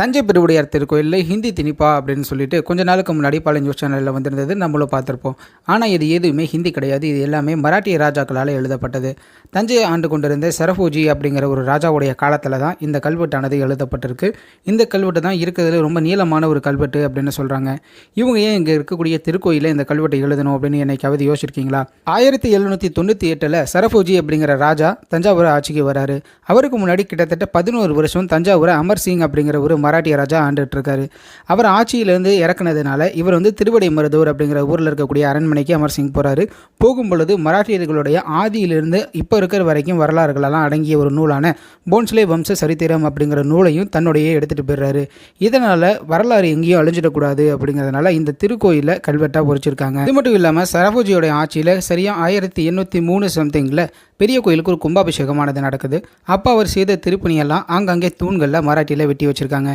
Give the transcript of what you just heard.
தஞ்சை பெருவுடையார் திருக்கோயிலில் ஹிந்தி திணிப்பா அப்படின்னு சொல்லிட்டு கொஞ்ச நாளுக்கு முன்னாடி பல நியூஸ் சேனலில் வந்திருந்தது. நம்மளும் பார்த்துருப்போம். ஆனால் இது எதுவுமே ஹிந்தி கிடையாது. இது எல்லாமே மராட்டிய ராஜாக்களால் எழுதப்பட்டது. தஞ்சையை ஆண்டு கொண்டிருந்த சரபூஜி அப்படிங்கிற ஒரு ராஜாவுடைய காலத்தில் தான் இந்த கல்வெட்டானது எழுதப்பட்டிருக்கு. இந்த கல்வெட்டு தான் இருக்கிறதுல ரொம்ப நீளமான ஒரு கல்வெட்டு அப்படின்னு சொல்கிறாங்க இவங்க ஏன் இங்கே இருக்கக்கூடிய திருக்கோயிலில் இந்த கல்வெட்டை எழுதணும் அப்படின்னு என்னைக்காவது யோசிச்சிருக்கீங்களா? ஆயிரத்தி எழுநூற்றி தொண்ணூற்றி எட்டில் சரபூஜி அப்படிங்கிற ராஜா தஞ்சாவூர் ஆட்சிக்கு வராரு. அவருக்கு முன்னாடி கிட்டத்தட்ட பதினோரு வருஷம் தஞ்சாவூரை அமர் சிங் அப்படிங்கிற ஒரு மராட்டிய ராஜா ஆண்டுட்ருக்காரு அவர் ஆட்சியிலேருந்து இறக்குனதுனால இவர் வந்து திருவடை மருதூர் அப்படிங்கிற ஊரில் இருக்கக்கூடிய அரண்மனைக்கு அமர் சிங் போகிறாரு போகும் பொழுது மராட்டியர்களுடைய ஆதியிலிருந்து இப்போ இருக்கிற வரைக்கும் வரலாறுகளெல்லாம் அடங்கிய ஒரு நூலான போன்ஸ்லே வம்ச சரித்திரம் அப்படிங்கிற நூலையும் தன்னுடைய எடுத்துகிட்டு போயிடுறாரு. இதனால் வரலாறு எங்கேயும் அழிஞ்சிடக்கூடாது அப்படிங்கிறதுனால இந்த திருக்கோயிலில் கல்வெட்டாக பொறிச்சிருக்காங்க. இது மட்டும் இல்லாமல் சரபோஜியோடைய ஆட்சியில் சரியாக ஆயிரத்தி எண்ணூற்றி மூணு சம்திங்கில் பெரிய கோயிலுக்கு ஒரு கும்பாபிஷேகமானது நடக்குது. அப்போ அவர் செய்த திருப்பணியெல்லாம் ஆங்காங்கே தூண்களில் மராட்டியில் வெட்டி வச்சுருக்காங்க.